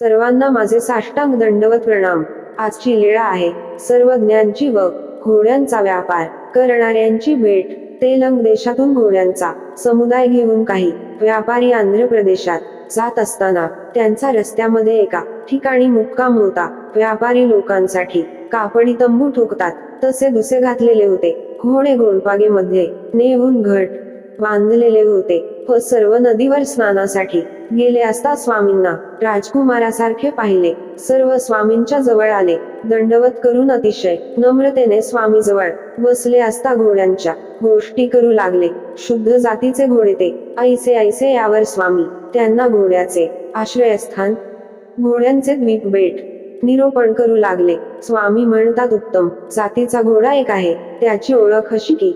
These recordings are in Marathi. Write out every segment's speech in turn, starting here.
सर्वांना माझे साष्टांग दंडवत प्रणाम. आजची लीळा आहे. सर्वज्ञांची व घोड्यांचा व्यापार करणाऱ्यांची भेट. तेलंग देशातून घोड्यांचा समुदाय घेऊन काही व्यापारी आंध्र प्रदेशात जात असताना त्यांचा रस्त्यामध्ये एका ठिकाणी मुक्काम होता. व्यापारी लोकांसाठी कापडी तंबू ठोकतात. तसे दुसे घातलेले होते. घोडे घोडपागेमध्ये नेहून घट बांधलेले होते. व सर्व नदीवर स्नानासाठी गेले असता स्वामींना राजकुमारासारखे पाहिले. सर्व स्वामींच्या जवळ आले. दंडवत करून अतिशय नम्रतेने स्वामी जवळ बसले असता घोड्यांच्या गोष्टी करू लागले. शुद्ध जातीचे घोडे ते. ऐसे ऐसे यावर स्वामी. त्यांना घोड्याचे आश्रयस्थान घोड्यांचे द्वीप बेट निरोपण करू लागले. स्वामी म्हणतात उत्तम जातीचा घोडा एक आहे. त्याची ओळख अशी की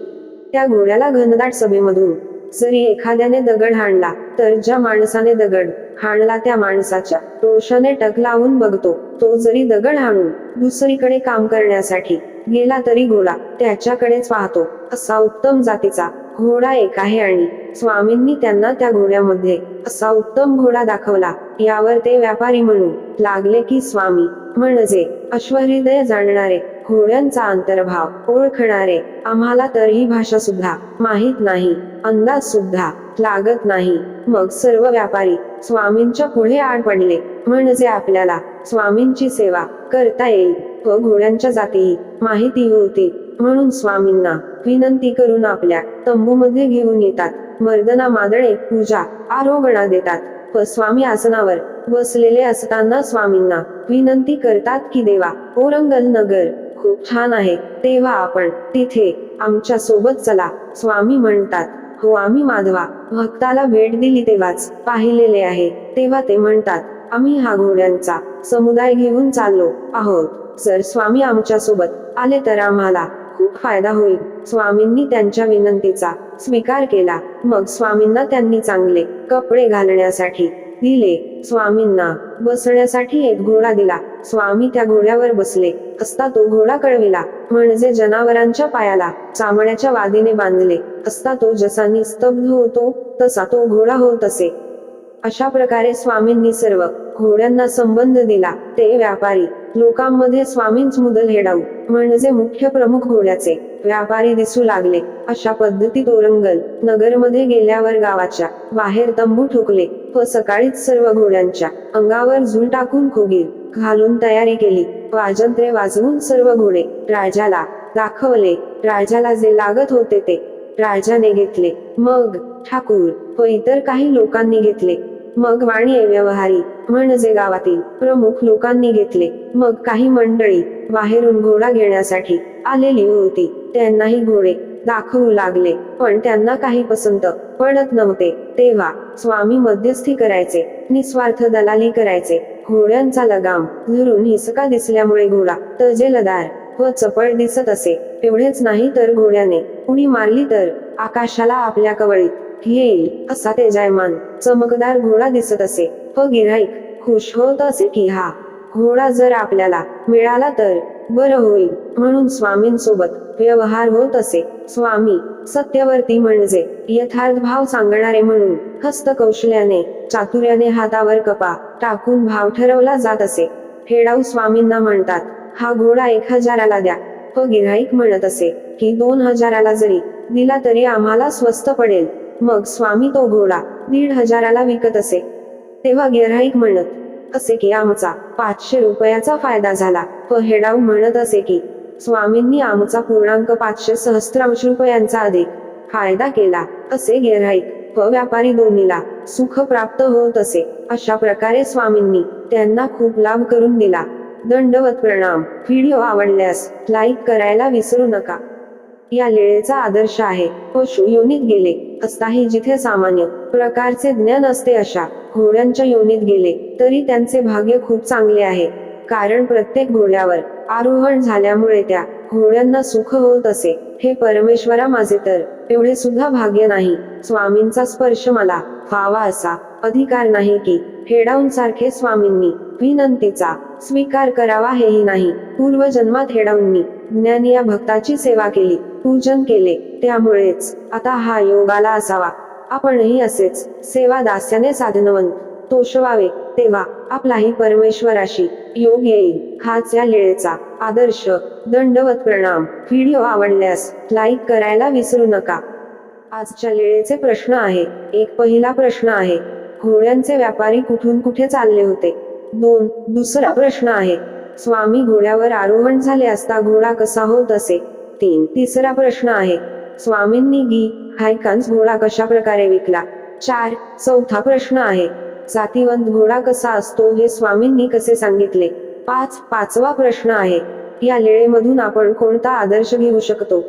त्या घोड्याला घनदाट सभेमधून जरी एखाद्याने दगड हाणला तर ज्या माणसाने दगड हाणला त्या माणसाच्या रोषाने टक लावून बघतो. तो जरी दगड हाणून दुसरीकडे काम करण्यासाठी गेला तरी घोडा त्याच्याकडेच पाहतो. असा उत्तम जातीचा घोडा एक आहे आणि स्वामींनी त्यांना त्या घोड्यामध्ये असा उत्तम घोडा दाखवला. यावर ते व्यापारी म्हणू लागले की स्वामी म्हणजे अश्वहृदय जाणणारे घोड्यांचा अंतर्भाव ओळखणारे आम्हाला तर ही भाषा सुद्धा माहीत नाही अंदाज सुद्धा लागत नाही. मग सर्व व्यापारी स्वामींच्या पुढे आड पडले. म्हणजे आपल्याला स्वामींची सेवा करता येईल व घोड्यांच्या जातीही माहिती होती. म्हणून स्वामींना विनंती करून आपल्या तंबूमध्ये घेऊन येतात. मर्दना मादळे पूजा आरोगणा देतात व स्वामी आसनावर बसलेले असताना स्वामींना विनंती करतात की देवा औरंगल नगर खूप छान आहे. तेव्हा आपण तिथे आमच्यासोबत चला स्वामी म्हणतात. हो आम्ही माधवा. भक्ताला भेट दिली तेव्हाच पाहिलेले आहे. तेव्हा ते म्हणतात आम्ही हा घोड्यांचा समुदाय घेऊन चाललो आहोत. जर स्वामी आमच्यासोबत आले तर आम्हाला खूप फायदा होईल. स्वामींनी त्यांच्या विनंतीचा स्वीकार केला. मग स्वामींना त्यांनी चांगले कपडे घालण्यासाठी दिले स्वामींना बसण्यासाठी एक घोडा दिला. स्वामी त्या घोड्यावर बसले. असता तो घोडा कळविला. म्हणजे जनावरांच्या पायाला चामड्याच्या वादीने बांधले. असता तो जसा निस्तब्ध होतो तसा तो घोडा होत असे. अशा प्रकारे स्वामींनी सर्व घोड्यांना संबंध दिला. ते व्यापारी लोकांमध्ये स्वामींच मुदल हेडाऊ म्हणजे मुख्य प्रमुख घोड्याचे व्यापारी दिसू लागले. अशा पद्धतीत ओरंगल नगरमध्ये गेल्यावर गावाच्या बाहेर तंबू ठोकले व सकाळीच सर्व घोड्यांच्या अंगावर झुल टाकून खोगीर घालून तयारी केली. वाजंत्रे वाजवून सर्व घोडे राजाला दाखवले. राजाला जे लागत होते ते राजाने घेतले. मग ठाकूर व इतर काही लोकांनी घेतले. मग वाणी व्यवहारी म्हणजे गावातील प्रमुख लोकांनी घेतले. मग काही मंडळी बाहेरून घोडा घेण्यासाठी आलेली होती. त्यांनाही घोडे दाखवू लागले पण त्यांना काही पसंत पडत नव्हते. तेव्हा स्वामी मध्यस्थी करायचे निस्वार्थ दलाली करायचे. घोड्यांचा लगाम धरून हिसका दिसल्यामुळे घोडा तजेलदार व चपळ दिसत असे. एवढेच नाही तर घोड्याने उडी मारली तर आकाशाला आपल्या कवळीत येईल असा तेजायमान चमकदार घोडा दिसत असे. व गिराईक खुश होत असे की हा घोडा जर आपल्याला मिळाला तर बरं होईल. म्हणून स्वामींसोबत व्यवहार होत असे. स्वामी सत्यवर्ती म्हणजे यथार्थ भाव सांगणारे म्हणून हस्तकौशल्याने चातुर्याने हातावर कपा टाकून भाव ठरवला जात असे. हेडाऊ स्वामींना म्हणतात हा घोडा एक हजाराला द्या. व गिऱ्हाईक म्हणत असे की दोन हजाराला जरी दिला तरी आम्हाला स्वस्त पडेल. मग स्वामी तो घोडा दीड हजाराला विकत असे. तेव्हा गिऱ्हाईक म्हणत असे की आमचा पाचशे रुपयाचा फायदा झाला. व हेडाऊ म्हणत असे की स्वामींनी आमचा पूर्णांक पाचशे सहस्त्रांश रुपयांचा अधिक फायदा केला असे गिऱ्हाईक व व्यापारी दोन्हीला सुख प्राप्त होत असे. अशा प्रकारे स्वामींनी त्यांना खूप लाभ करून दिला. दंडवत प्रणाम. व्हिडिओ आवडल्यास लाईक करायला विसरू नका. या लेळेचा आदर्श आहे पशु योनीत गेले असताही जिथे सामान्य प्रकारचे ज्ञान असते अशा घोड्यांच्या योनीत गेले तरी त्यांचे भाग्य खूप चांगले आहे. कारण प्रत्येक घोड्यावर आरोहण झाल्यामुळे त्या घोड्यांना सुख होत असे. हे परमेश्वरा माझे तर एवढे सुद्धा भाग्य नाही. स्वामींचा स्पर्श मला व्हावा असा अधिकार नाही की हेडाऊन सारखे स्वामींनी विनंतीचा स्वीकार करावा हेही नाही. पूर्वजन्मात हेडाऊंनी ज्ञानी या भक्ताची सेवा केली पूजन केले त्यामुळेच आता हा योग आला असावा. आपणही असेच. सेवा दास्याने साधनवंत तोषवावे तेव्हा आपलाही परमेश्वराशी योग येईल. हाच या लिळेचा आदर्श दंडवत प्रणाम. व्हिडिओ आवडल्यास लाईक करायला विसरू नका. आजच्या लिळेचे प्रश्न आहे. एक पहिला प्रश्न आहे. घोड्यांचे व्यापारी कुठून कुठे चालले होते? दोन दुसरा प्रश्न आहे. स्वामी घोड्यावर आरोहण झाले असता घोडा कसा होत असे? तीन तिसरा प्रश्न आहे. स्वामींनी घी हायकान्स घोडा कशा प्रकारे विकला? चार चौथा प्रश्न आहे. जातीवंत घोडा कसा असतो हे स्वामींनी कसे सांगितले? पाच पाचवा प्रश्न आहे. या लेळेमधून आपण कोणता आदर्श घेऊ शकतो?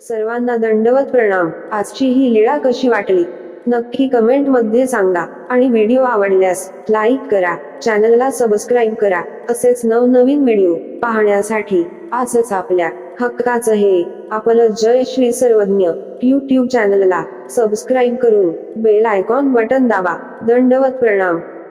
सर्वांना दंडवत प्रणाम. आजची ही लीळा कशी वाटली? नक्की कमेंटमध्ये सांगा. आणि व्हिडिओ आवडल्यास लाईक करा. चॅनलला सबस्क्राईब करा. असेच नवनवीन व्हिडिओ पाहण्यासाठी आजच आपल्या हक्काचं हे आपलं जय श्री सर्वज्ञ. यूट्यूब चॅनलला सबस्क्राईब करून बेल आयकॉन बटन दाबा. दंडवत प्रणाम.